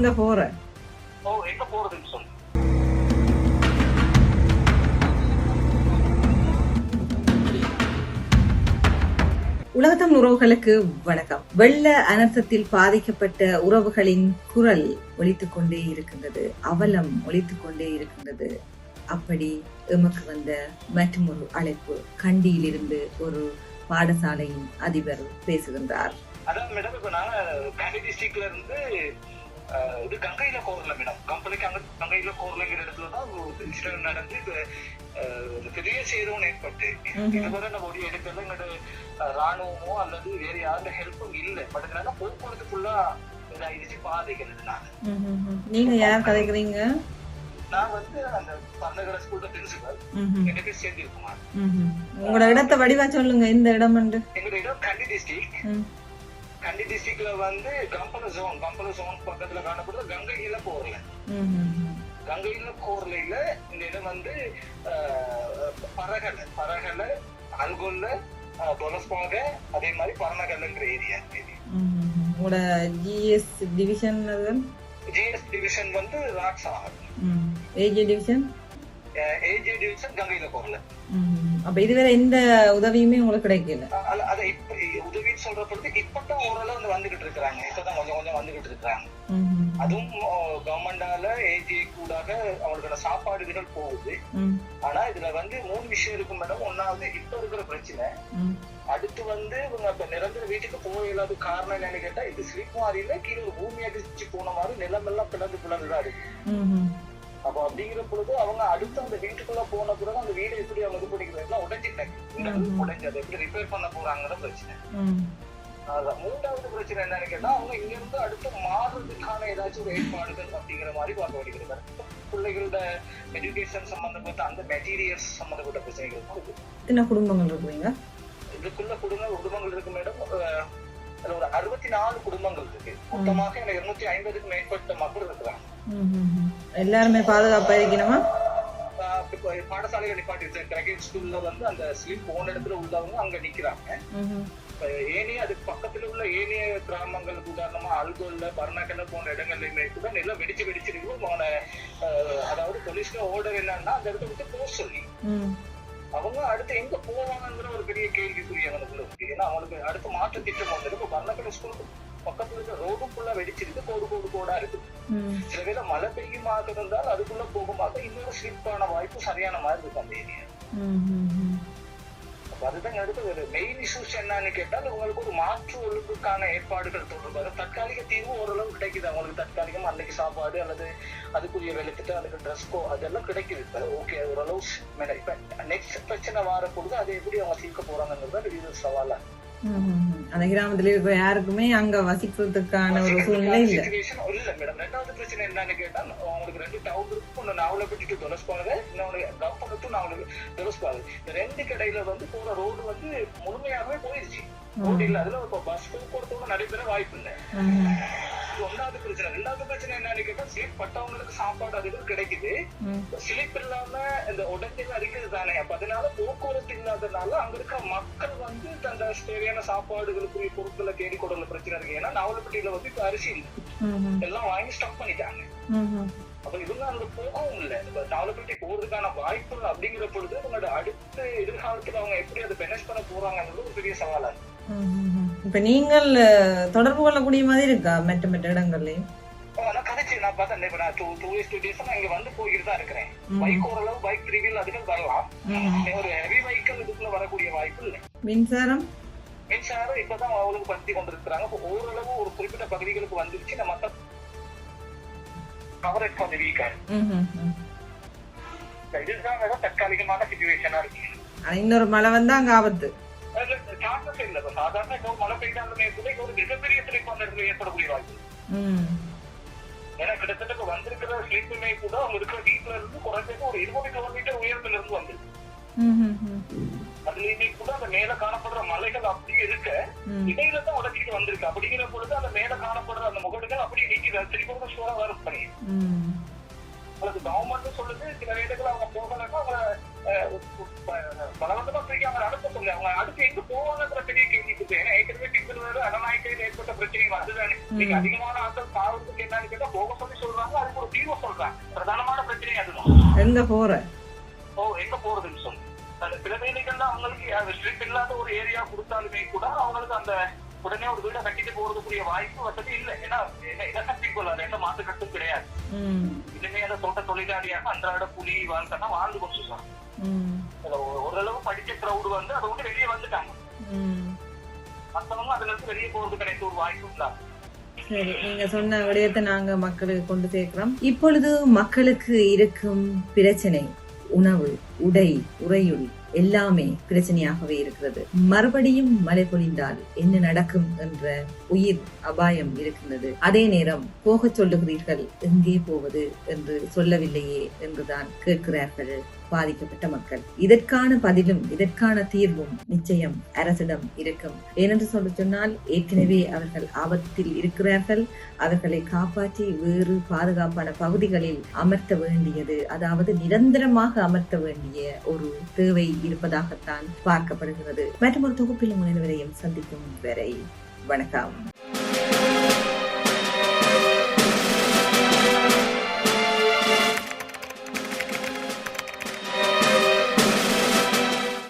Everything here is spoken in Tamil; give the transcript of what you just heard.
அங்க போற? ஓ எங்க போறதுன்னு சொல்லு. உலகத்தம் உறவுகளுக்கு வணக்கம். வெள்ள அனர்த்தத்தில் பாதிக்கப்பட்ட உறவுகளின் குரல் ஒலித்துக் கொண்டே இருக்கின்றது. அவலம் ஒலித்துக் கொண்டே இருக்கின்றது. அப்படி எமக்கு வந்த மற்றும் ஒரு அழைப்பு கண்டியிலிருந்து ஒரு பாடசாலையின் அதிபர் பேசுகின்றார். அதான் மேடம் இப்ப நான் கண்டி டிஸ்ட்ரிக்ட்ல இருந்து இது கங்கையில கோரல மேடம் கம்பெனிக்கு அங்க கங்கையில கோரலைங்கிற இடத்துல தான் ஒரு இன்சிடென்ட் நடந்து இது பெரிய சேதம் ஏற்பட்டு. இதுவரை நம்ம ஒரு எடுக்கல எங்களோட ராணுவமோ அல்லது வேற யாரும் ஹெல்ப்பும் இல்லை பட் என்னன்னா போக்குவரத்து ஃபுல்லா இதாயிருச்சு பாதைகள் இதனால நீங்க யார் கதைக்கிறீங்க நான் வந்து அந்த பன்னகர ஸ்கூல்ல பிரின்சிபல். எனக்கு சேர்ந்திருக்குமார். உங்களோட இடத்தை வடிவா சொல்லுங்க இந்த இடம் எங்களோட இடம் கண்டி டிஸ்ட்ரிக்ட் கண்டி டிஸ்ட்ரிக்ட்ல வந்து கம்பல ஜோன் கம்பல ஜோன் பக்கத்துல காணப்படுறது கங்கையில போறல கங்கையில கோர்லையில இந்த இடம் வந்து பரகலை பரகலை அல்கொல்ல தொலஸ்பாக அதே மாதிரி பரணகல்ங்கிற ஏரியா உங்களோட ஜிஎஸ் டிவிஷன் ஜிஎஸ் டிவிஷன் வந்து ராக்ஸா ஏஜி டிவிஷன் ஏஜே டிவிஷன் கங்கையில கோர்ல அப்ப இதுவரை எந்த உதவியுமே உங்களுக்கு கிடைக்கல. அதை இப்ப உதவின்னு சொல்ற பொழுது இப்பதான் ஓரளவு வந்து வந்துகிட்டு இருக்கிறாங்க. இப்பதான் கொஞ்சம் கொஞ்சம் வந்துகிட்டு இருக்கிறாங்க. அதுவும் கவர்மெண்டால ஏஜே கூடாக அவங்களுக்கான சாப்பாடுகள் போகுது. ஆனா இதுல வந்து மூணு விஷயம் இருக்கும் மேடம். ஒன்னாவது இப்ப இருக்கிற பிரச்சனை. அடுத்து வந்து இவங்க இப்ப நிரந்தர வீட்டுக்கு போக இல்லாத காரணம் என்னன்னு கேட்டா இது ஸ்லிப் மாறியில கீழே பூமி அடிச்சு போன மாதிரி நிலமெல்லாம் பிளந்து பிளந்துதான் இருக்கு. அப்ப அப்படிங்கிற பொழுது அவங்க அடுத்து அந்த வீட்டுக்குள்ள போன பிறகு அந்த வீடு எப்படி அவங்க இது பண்ணிக்கிறாங்க உடைஞ்சிட்டாங்க இந்த ம்ஹும். உடைஞ்சு அதை எப்படி ரிப்பேர் பண்ண போறாங்கிற பிரச்சனை. அதான் மூன்றாவது பிரச்சனை என்னன்னு கேட்டா அவங்க இங்க இருந்து அடுத்து மாறுறதுக்கான ஏதாச்சும் ஒரு ஏற்பாடுகள் அப்படிங்கிற மாதிரி பார்க்க வேண்டியிருக்காரு பிள்ளைகளோட எஜுகேஷன் சம்பந்தப்பட்ட அந்த மெட்டீரியல்ஸ் சம்பந்தப்பட்ட பிரச்சனைகள் தான் இருக்கு. எத்தனை குடும்பங்கள் இருக்குறீங்க இதுக்குள்ள குடும்ப குடும்பங்கள் இருக்கு மேடம் ஒரு அறுபத்தி நாலு குடும்பங்கள் இருக்கு. மொத்தமாக எனக்கு இருநூத்தி ஐம்பதுக்கு மேற்பட்ட மக்கள் இருக்கிறாங்க. எல்லாருமே பாதுகாப்பா இருக்கணுமா? பாடசாலைகள் நிப்பாட்டி கிரகேட் ஸ்கூல்ல வந்து அந்த ஸ்லிப் போன இடத்துல உள்ளவங்க அங்க நிக்கிறாங்க ஏனைய அதுக்கு பக்கத்துல உள்ள ஏனைய கிராமங்களுக்கு உதாரணமா அல்கோல்ல பர்ணக்கல்ல போன்ற இடங்கள்லயுமே கூட நிலம் வெடிச்சு வெடிச்சிருக்கும் போன அதாவது போலீஸ்ல ஓர்டர் என்னன்னா அந்த இடத்த விட்டு போக சொல்லி. அவங்க அடுத்து எங்க போவாங்கங்கிற ஒரு பெரிய கேள்விக்குரிய அவங்களுக்குள்ள இருக்கு. ஏன்னா அவங்களுக்கு அடுத்த மாற்று திட்டம் வந்து இப்ப பர்ணக்கல் ஸ்கூலுக்கு பக்கத்துல இருக்க ரோடும் ஃபுல்லா வெடிச்சிருக்கு. கோடு கோடு கோடா இருக்கு. ஒருவேளை சில மழை பெய்யுமாக இருந்தால் அதுக்குள்ள போகுமாக இன்னொரு ஸ்லிப்பான வாய்ப்பு சரியான மாதிரி இருக்கும் அந்த ஏரியா அதுதான் அடுத்து ஒரு மெயின் இஷ்யூஸ் என்னன்னு கேட்டால் உங்களுக்கு ஒரு மாற்று ஒழுங்குக்கான ஏற்பாடுகள் தொடர்பாக தற்காலிக தீர்வு ஓரளவு கிடைக்குது. அவங்களுக்கு தற்காலிகம் அன்னைக்கு சாப்பாடு அல்லது அதுக்குரிய வெளித்திட்டு அதுக்கு ட்ரெஸ்கோ அதெல்லாம் கிடைக்குது. இப்ப ஓகே ஓரளவு இப்ப நெக்ஸ்ட் பிரச்சனை வர பொழுது அதை எப்படி அவங்க தீர்க்க போறாங்கிறது சவாலா. ம்ஹும். அந்த கிராமத்துல இருக்கிற யாருக்குமே அங்க வசிக்கிறதுக்கான ஒரு சூழ்நிலை இல்ல. இல்ல மேடம் ரெண்டாவது பிரச்சனை என்னன்னு கேட்டா உங்களுக்கு ரெண்டு டவுன் இருக்கு ஒண்ணு நாவலப்பட்டி டு துளஸ்பாங்க இன்னொன்னு டு நாவல துளஸ்பாங்க இந்த ரெண்டு கடையில வந்து போற ரோடு வந்து முழுமையாகவே போயிருச்சு. ரோடு இல்ல. அதுல இப்ப பஸ் போக்குவரத்தோட நடைபெற வாய்ப்பு இல்லை. இது ஒன்றாவது பிரச்சனை ரெண்டாவது பிரச்சனை என்னன்னு கேட்டா பட்டவங்களுக்கு சாப்பாடு அதுகள் கிடைக்குது. ம், ஸ்லீப் இல்லாம இந்த உடஞ்சல் அடிக்கிறது தானே. அப்ப அதனால போக்குவரத்து இல்லாதனால அங்க இருக்கிற மக்கள் வந்து தந்த தேவையான சாப்பாடுகளுக்குரிய பொருட்களை தேடி கொடுக்கல பிரச்சனை இருக்கு. ஏன்னா நாவலப்பட்டியில வந்து இப்ப அரிசி இல்லை. எல்லாம் வாங்கி ஸ்டாக் பண்ணிட்டாங்க. அப்ப இவங்க அங்க போகவும் இல்லை. நாவலப்பட்டி போறதுக்கான வாய்ப்பு அப்படிங்கிற பொழுது அவங்களோட அடுத்த எதிர்காலத்துல அவங்க எப்படி அதை பெனஸ் பண்ண போறாங்கிறது ஒரு பெரிய சவாலா இருக்கு. இப்ப நீங்கள் தொடர்பு கொள்ளக்கூடிய மாதிரி இருக்கா? மெட்ட மெட்ட இடங்கள்லயும் கதைச்சு நான் பார்த்தேன். இப்ப நான் two two years two days நான் இங்க வந்து போயிட்டு தான் இருக்கிறேன். பைக் ஓரளவு பைக் த்ரீவீல் அதுகள் வரலாம். ஒரு ஹெவி வெஹிக்கிள் இதுக்குள்ள வரக்கூடிய வாய்ப்பு இல்லை. மின்சாரம்? மின்சாரம் இப்பதான் அவங்களுக்கு படுத்தி கொண்டிருக்கிறாங்க. ஓரளவு ஒரு குறிப்பிட்ட பகுதிகளுக்கு வந்துருச்சு. நம்ம கவரேஜ் கொஞ்சம் வீக்கா. இதுதான் தற்காலிகமான சுச்சுவேஷனா இருக்கு. இன்னொரு மழை வந்தா அங்க ஆபத்து. சான்சஸ் இல்ல இப்ப சாதாரண இப்போ மழை பெய்தாலுமே கூட இது ஒரு மிகப்பெரிய ஸ்லிப் அந்த இடத்துல ஏற்படக்கூடிய வாய்ப்பு ஏன்னா கிட்டத்தட்ட இப்ப வந்திருக்கிற ஸ்லிப்புமே கூட அவங்க இருக்கிற வீட்டுல இருந்து குறைஞ்சது ஒரு இருபது கிலோமீட்டர் உயரத்துல இருந்து வந்திருக்கு ம்ஹும். ம். அதுலயுமே கூட அந்த மேல காணப்படுற மலைகள் அப்படியே இருக்க இடையில தான் உடச்சிட்டு வந்திருக்கு அப்படிங்கிற பொழுது அந்த மேல காணப்படுற அந்த முகடுகள் அப்படியே நிக்குது அது திருப்பி ஷூரா வர பண்ணி ம். உங்களுக்கு கவர்மெண்ட் சொல்லுது சில வேலைகள் அவங்க போகலன்னா அவங்க பலவந்தமா தூக்கி அவங்க அனுப்ப சொல்லி அவங்க அடுத்து எங்க போவாங்கன்ற பெரிய கேள்வி இருக்கு இருக்கு ஏன்னா ஏற்கனவே பின்புறு அனநாயக்கையில் ஏற்பட்ட பிரச்சனை அதுதானே நீங்க அதிகமான ஆட்கள் சாவதுக்கு என்னன்னு கேட்டா போக சொல்லி சொல்றாங்க அதுக்கு ஒரு தீர்வு சொல்றாங்க பிரதானமான பிரச்சனை அதுதான் எங்க போற? ஓ எங்க போறதுன்னு சொல்லி. வேலைகள்ல அவங்களுக்கு ஸ்ட்ரிக்ட் இல்லாத ஒரு ஏரியா கொடுத்தாலுமே கூட அவங்களுக்கு அந்த உடனே ஒரு வீட்டை கட்டிட்டு போறதுக்குரிய வாய்ப்பு வசதி இல்லை. ஏன்னா எலக்ட்ரிக் கொள்ளாது? எந்த மாற்று கட்டும் கிடையாது. இனிமே அந்த தோட்ட தொழிலாளியாக அன்றாட புலி வாழ்க்கை வாழ்ந்து கொண்டு ஓரளவு படிச்ச கிரௌடு வந்து அதை விட்டு வெளியே வந்துட்டாங்க. மத்தவங்க அதுல இருந்து வெளியே போறது கிடைத்த ஒரு வாய்ப்பு இல்ல. சரி நீங்க சொன்ன விடயத்தை நாங்க மக்களுக்கு கொண்டு சேர்க்கிறோம். இப்பொழுது மக்களுக்கு இருக்கும் பிரச்சனை உணவு உடை உறையுள். எல்லாமே பிரச்சனையாகவே இருக்கிறது. மறுபடியும் மழை பொழிந்தால் என்ன நடக்கும் என்ற உயிர் அபாயம் இருக்கின்றது. அதே நேரம் போகச் சொல்லுகிறீர்கள் எங்கே போவது? என்று சொல்லவில்லையே என்றுதான் கேட்கிறார்கள் பாதிக்கப்பட்ட மக்கள். இதற்கான பதிலும் இதற்கான தீர்வும் நிச்சயம் அரசிடம் இருக்கும். ஏனென்று சொல்ல சொன்னால் ஏற்கனவே அவர்கள் ஆபத்தில் இருக்கிறார்கள். அவர்களை காப்பாற்றி வேறு பாதுகாப்பான பகுதிகளில் அமர்த்த வேண்டியது அதாவது நிரந்தரமாக அமர்த்த வேண்டிய ஒரு தேவை இருப்பதாகத்தான் பார்க்கப்படுகிறது. மற்றும் ஒரு தொகுப்பில் முனைவரையும் சந்திக்கும் வரை வணக்கம்.